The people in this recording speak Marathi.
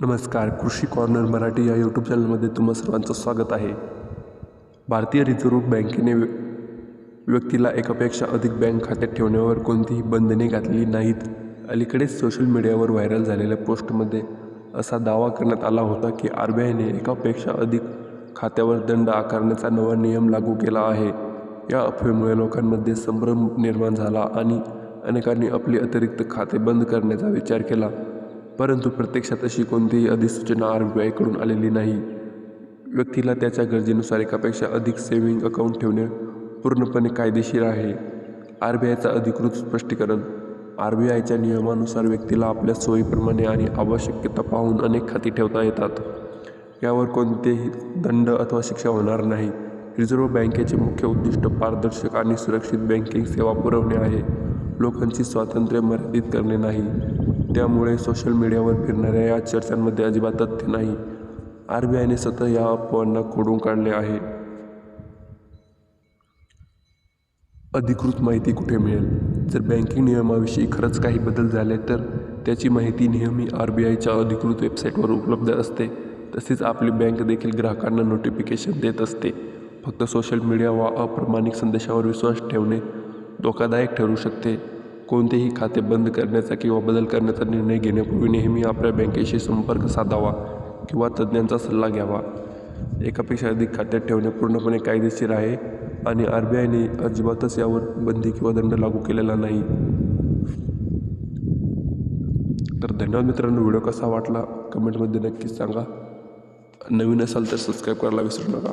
नमस्कार कृषी कॉर्नर मराठी या यूट्यूब चॅनलमध्ये तुम्हा सर्वांचं स्वागत आहे. भारतीय रिझर्व्ह बँकेने व्य- व्यक्तीला एकापेक्षा अधिक बँक खात्यात ठेवण्यावर कोणतीही बंधने घातलेली नाहीत. अलीकडेच सोशल मीडियावर व्हायरल झालेल्या पोस्टमध्ये असा दावा करण्यात आला होता की आर बी आयने एकापेक्षा अधिक खात्यावर दंड आकारण्याचा नवा नियम लागू केला आहे. या अफवेमुळे लोकांमध्ये संभ्रम निर्माण झाला आणि अनेकांनी आपली अतिरिक्त खाते बंद करण्याचा विचार केला. परंतु प्रत्यक्षात अशी कोणतीही अधिसूचना आर बी आयकडून आलेली नाही. व्यक्तीला त्याच्या गरजेनुसार एकापेक्षा अधिक सेव्हिंग अकाउंट ठेवणे पूर्णपणे कायदेशीर आहे. आर बी आयचा अधिकृत स्पष्टीकरण आर बी आयच्या नियमानुसार व्यक्तीला आपल्या सोयीप्रमाणे आणि आवश्यकता पाहून अनेक खाती ठेवता येतात. यावर कोणतेही दंड अथवा शिक्षा होणार नाही. रिझर्व्ह बँकेचे मुख्य उद्दिष्ट पारदर्शक आणि सुरक्षित बँकिंग सेवा पुरवणे आहे. लोकांची स्वातंत्र्य मर्यादित करणे नाही. त्यामुळे सोशल मीडियावर फिरणाऱ्या या चर्चांमध्ये अजिबात तथ्य नाही. आर बी आयने सतत या अफवांना खोडून काढले आहे. अधिकृत माहिती कुठे मिळेल? जर बँकिंग नियमाविषयी खरंच काही बदल झाले तर त्याची माहिती नेहमी आर बी आयच्या अधिकृत वेबसाईटवर उपलब्ध असते. तसेच आपली बँक देखील ग्राहकांना नोटिफिकेशन देत असते. फक्त सोशल मीडिया वा अप्रमाणिक संदेशावर विश्वास ठेवणे धोकादायक ठरू शकते. कोणतेही खाते बंद करण्याचा किंवा बदल करण्याचा निर्णय घेण्यापूर्वी नेहमी आपल्या बँकेशी संपर्क साधावा किंवा तज्ज्ञांचा सल्ला घ्यावा. एकापेक्षा अधिक खात्यात ठेवणे पूर्णपणे कायदेशीर आहे आणि आर बी आयने अजिबातच यावर बंदी किंवा दंड लागू केलेला नाही. तर धन्यवाद मित्रांनो व्हिडिओ कसा वाटला? कमेंटमध्ये नक्कीच सांगा. नवीन असाल तर सबस्क्राईब करायला विसरू नका.